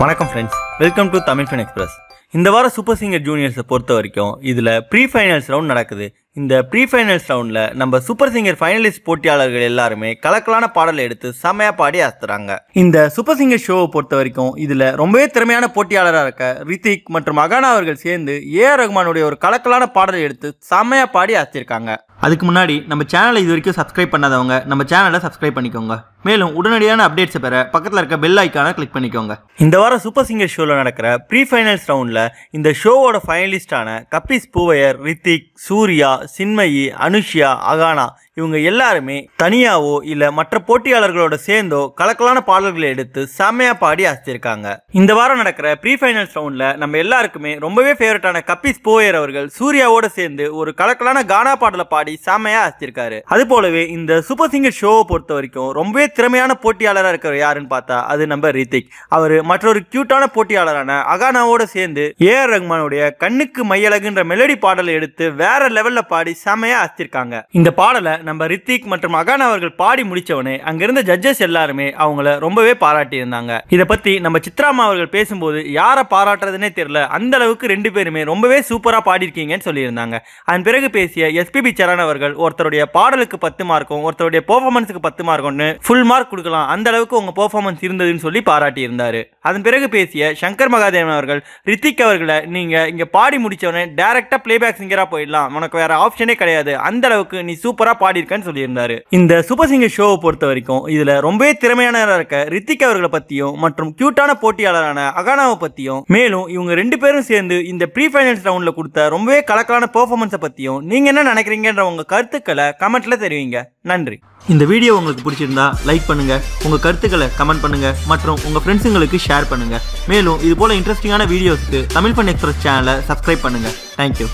வணக்கம் friends welcome to Tamil fin express இந்த வாரம் சூப்பர் சிங்கர் ஜூனியர்ஸை பொறுத்த வரைக்கும் இதில் ப்ரீ ஃபைனல்ஸ் ரவுண்ட் நடக்குது. இந்த ப்ரீ ஃபைனல்ஸ் ரவுண்டில் நம்ம சூப்பர் சிங்கர் ஃபைனலிஸ்ட் போட்டியாளர்கள் எல்லாருமே கலக்கலான பாடலை எடுத்து செமையாக பாடி அசத்துறாங்க. இந்த சூப்பர் சிங்கர் ஷோவை பொறுத்த வரைக்கும் இதில் ரொம்பவே திறமையான போட்டியாளராக இருக்க ரித்திக் மற்றும் அகானா அவர்கள் சேர்ந்து ஏ ஆர் ரஹ்மானுடைய ஒரு கலக்கலான பாடலை எடுத்து செமையாக பாடி அசத்திருக்காங்க. அதுக்கு முன்னாடி நம்ம சேனலை இது வரைக்கும் சப்ஸ்கிரைப் பண்ணாதவங்க நம்ம சேனலை சப்ஸ்கிரைப் பண்ணிக்கோங்க. மேலும் உடனடியான அப்டேட்ஸை பெற பக்கத்தில் இருக்க பெல் ஐக்கானை கிளிக் பண்ணிக்கோங்க. இந்த வாரம் சூப்பர் சிங்கர் ஷோவில் நடக்கிற ப்ரீ ஃபைனல்ஸ் ரவுண்டில் இந்த ஷோவோட ஃபைனலிஸ்டான கபிஸ் பூவையர் ரித்திக் சூர்யா சின்மயி அனுஷ்யா அகானா இவங்க எல்லாருமே தனியாவோ இல்ல மற்ற போட்டியாளர்களோட சேர்ந்தோ கலக்கலான பாடல்களை எடுத்து செம்மையா பாடி அசைச்சிருக்காங்க. இந்த வாரம் நடக்கிற ப்ரீ ஃபைனல்ஸ் ரவுண்ட்ல நம்ம எல்லாருக்குமே ரொம்பவே ஃபேவரட்டான கபிஸ் போயர் அவர்கள் சூர்யாவோட சேர்ந்து ஒரு கலக்கலான கானா பாடலை பாடி செம்மையா அசைச்சிருக்காரு. அது போலவே இந்த சூப்பர் சிங்கர் ஷோவை பொறுத்த வரைக்கும் ரொம்பவே திறமையான போட்டியாளராக இருக்கிற யாருன்னு பார்த்தா அது நம்ம ரித்திக். அவர் மற்றொரு கியூட்டான போட்டியாளரான அகானாவோட சேர்ந்து ஏ ஆர் ரஹ்மானுடைய கண்ணுக்கு மையழகுன்ற மெலடி பாடலை எடுத்து வேற லெவல்ல பாடி செமையாக அசைச்சிருக்காங்க. இந்த பாடலை நம்ம ரித்திக் மற்றும் அகான் அவர்கள் பாடி முடிச்சவனே அங்கிருந்த ஜட்ஜஸ் எல்லாருமே அவங்கள ரொம்பவே பாராட்டி இருந்தாங்க இதை பத்தி நம்ம சித்ராமா அவர்கள் பேசும்போது யாரை பாராட்டுறதுனே தெரியல. அந்த அளவுக்கு ரெண்டு பேருமே ரொம்பவே சூப்பரா பாடியிருக்கீங்கன்னு சொல்லியிருந்தாங்க. அதன் பிறகு பேசிய எஸ்பிபி சரண் அவர்கள் ஒருத்தருடைய பாடலுக்கு பத்து மார்க்கும் ஒருத்தருடைய பெர்ஃபார்மன்ஸுக்கு பத்து மார்க்கும்னு ஃபுல் மார்க் கொடுக்கலாம். அந்த அளவுக்கு உங்க பெர்ஃபார்மன்ஸ் இருந்ததுன்னு சொல்லி பாராட்டி இருந்தாரு அதன் பிறகு பேசிய சங்கர் மகாதேவன் அவர்கள் ரித்திக் அவர்களை நீங்க இங்க பாடி முடிச்சவனே டேரெக்டாக பிளேபேக் சிங்கரா போயிடலாம். உனக்கு வேற ஆப்ஷனே கிடையாது. அந்த அளவுக்கு நீ சூப்பரா பாடியிருக்கன்னு சொல்லியிருந்தாரு. இந்த சூப்பர் சிங்கர் ஷோவை பொறுத்த வரைக்கும் இதுல ரொம்பவே திறமையானவராக இருக்க ரித்திக் அவர்களை பத்தியும் மற்றும் கியூட்டான போட்டியாளரான அகானாவை பத்தியும் மேலும் இவங்க ரெண்டு பேரும் சேர்ந்து இந்த ப்ரீ ஃபைனல்ஸ் ரவுண்ட்ல கொடுத்த ரொம்பவே கலக்கலான பெர்ஃபார்மன்ஸை பத்தியும் நீங்க என்ன நினைக்கிறீங்கன்ற உங்க கருத்துக்களை கமெண்ட்ல தெரிவிங்க. நன்றி. இந்த வீடியோ உங்களுக்கு பிடிச்சிருந்தா லைக் பண்ணுங்க உங்க கருத்துக்களை கமெண்ட் பண்ணுங்க மற்றும் உங்க ஃப்ரெண்ட்ஸுங்களுக்கு ஷேர் பண்ணுங்க. மேலும் இது போல இன்ட்ரெஸ்டிங்கான வீடியோஸ்க்கு தமிழ் பண் எக்ஸ்பிரஸ் சேனலை சப்ஸ்கிரைப் பண்ணுங்க. தேங்க்யூ